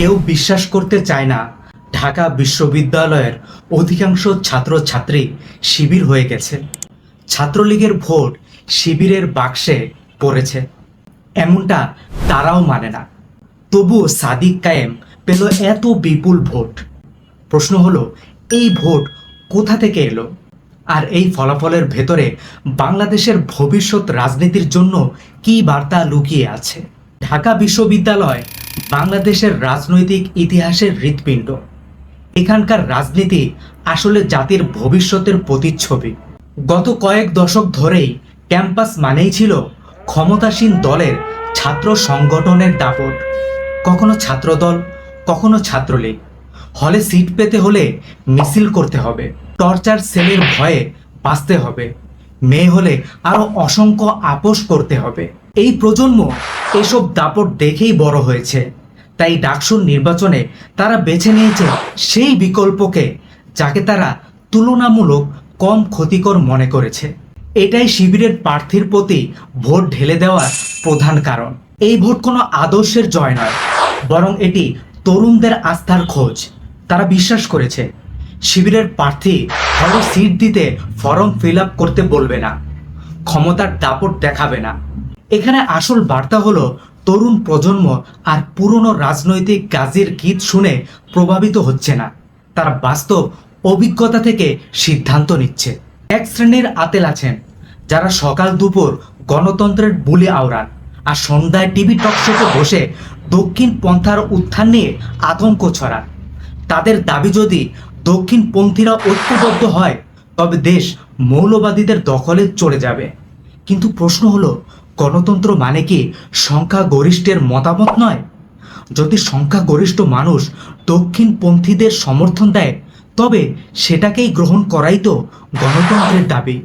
কেউ বিশ্বাস করতে চায় না। ঢাকা বিশ্ববিদ্যালয়ের অধিকাংশ ছাত্রছাত্রী শিবির হয়ে গেছে। ছাত্রলীগের ভোট শিবিরের বাক্সে পড়েছে। এমনটা তারাও মানে না। তবুও সাদিক কায়েম পেল এত বিপুল ভোট। প্রশ্ন হলো, এই ভোট কোথা থেকে এলো? আর এই ফলাফলের ভেতরে বাংলাদেশের ভবিষ্যৎ রাজনীতির জন্য কী বার্তা লুকিয়ে আছে? ঢাকা বিশ্ববিদ্যালয় বাংলাদেশের রাজনৈতিক ইতিহাসের হৃৎপিণ্ড। এখানকার রাজনীতি আসলে জাতির ভবিষ্যতের প্রতিচ্ছবি। গত কয়েক দশক ধরেই ক্যাম্পাস মানেই ছিল ক্ষমতাসীন দলের ছাত্র সংগঠনের দাপট। কখনো ছাত্রদল, কখনো ছাত্রলীগ। হলে সিট পেতে হলে মিছিল করতে হবে। টর্চার সেলের ভয়ে বাঁচতে হবে। মেয়ে হলে আরও অসংখ্য আপোষ করতে হবে। এই প্রজন্ম এসব দাপট দেখেই বড় হয়েছে। তাই ডাকসুর নির্বাচনে তারা বেছে নিয়েছে সেই বিকল্পকে, যাকে তারা তুলনামূলক কম ক্ষতিকর মনে করেছে। এটাই শিবিরের প্রার্থীর প্রতি ভোট ঢেলে দেওয়ার প্রধান কারণ। এই ভোট কোনো আদর্শের জয় নয়, বরং এটি তরুণদের আস্থার খোঁজ। তারা বিশ্বাস করেছে, শিবিরের প্রার্থী হলে সিট দিতে ফর্ম ফিল আপ করতে বলবে না, ক্ষমতার দাপট দেখাবে না। এখানে আসল বার্তা হলো, তরুণ প্রজন্ম আর পুরনো রাজনৈতিক কাজের গীত শুনে প্রভাবিত হচ্ছে না। তারা বাস্তব অভিজ্ঞতা থেকে সিদ্ধান্ত নিচ্ছে। এক শ্রেণির আতেল আছেন, যারা সকাল দুপুর গণতন্ত্রের বুলি আওড়ান আর সন্ধ্যায় টিভি টকশোতে বসে দক্ষিণ পন্থার উত্থান নিয়ে আতঙ্ক ছড়ান। তাদের দাবি যদি দক্ষিণপন্থীরা ঐক্যবদ্ধ হয়, তবে দেশ মৌলবাদীদের দখলে চলে যাবে। কিন্তু প্রশ্ন হলো গণতন্ত্র মানে কি সংখ্যাগরিষ্ঠের মতামত নয়? যদি সংখ্যাগরিষ্ঠ মানুষ দক্ষিণপন্থীদের সমর্থন দেয়, তবে সেটাকেই গ্রহণ করাই তো গণতন্ত্রের দাবি।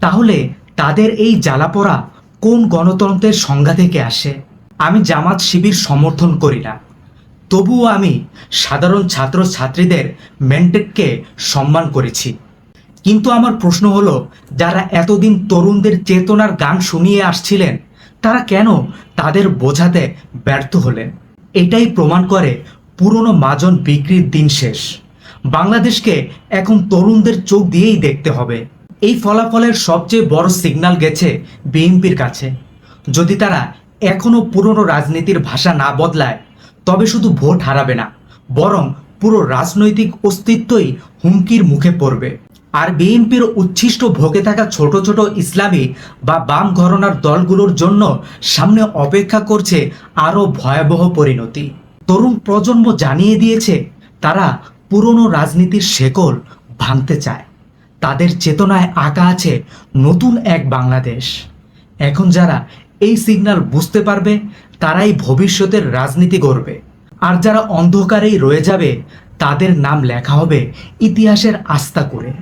তাহলে তাদের এই জ্বালাপোড়া কোন গণতন্ত্রের সংজ্ঞা থেকে আসে? আমি জামাত শিবির সমর্থন করি না। তবুও আমি সাধারণ ছাত্র ছাত্রীদের ম্যান্ডেটকে সম্মান করেছি। কিন্তু আমার প্রশ্ন হলো, যারা এতদিন তরুণদের চেতনার গান শুনিয়ে আসছিলেন, তারা কেন তাদের বোঝাতে ব্যর্থ হলেন? এটাই প্রমাণ করে পুরনো মাজন বিক্রির দিন শেষ। বাংলাদেশকে এখন তরুণদের চোখ দিয়েই দেখতে হবে। এই ফলাফলের সবচেয়ে বড় সিগন্যাল গেছে বিএনপির কাছে। যদি তারা এখনও পুরনো রাজনীতির ভাষা না বদলায়, তবে শুধু ভোট হারাবে না, বরং পুরো রাজনৈতিক অস্তিত্বই হুমকির মুখে পড়বে। আর বিএনপির উচ্ছিষ্ট ভোগে থাকা ছোট ছোট ইসলামী বা বাম ঘরনার দলগুলোর জন্য সামনে অপেক্ষা করছে আরও ভয়াবহ পরিণতি। তরুণ প্রজন্ম জানিয়ে দিয়েছে তারা পুরনো রাজনীতির শেকল ভাঙতে চায়। তাদের চেতনায় আঁকা আছে নতুন এক বাংলাদেশ। এখন যারা এই সিগন্যাল বুঝতে পারবে, তারাই ভবিষ্যতের রাজনীতি গড়বে। আর যারা অন্ধকারেই রয়ে যাবে, তাদের নাম লেখা হবে ইতিহাসের আস্থা করে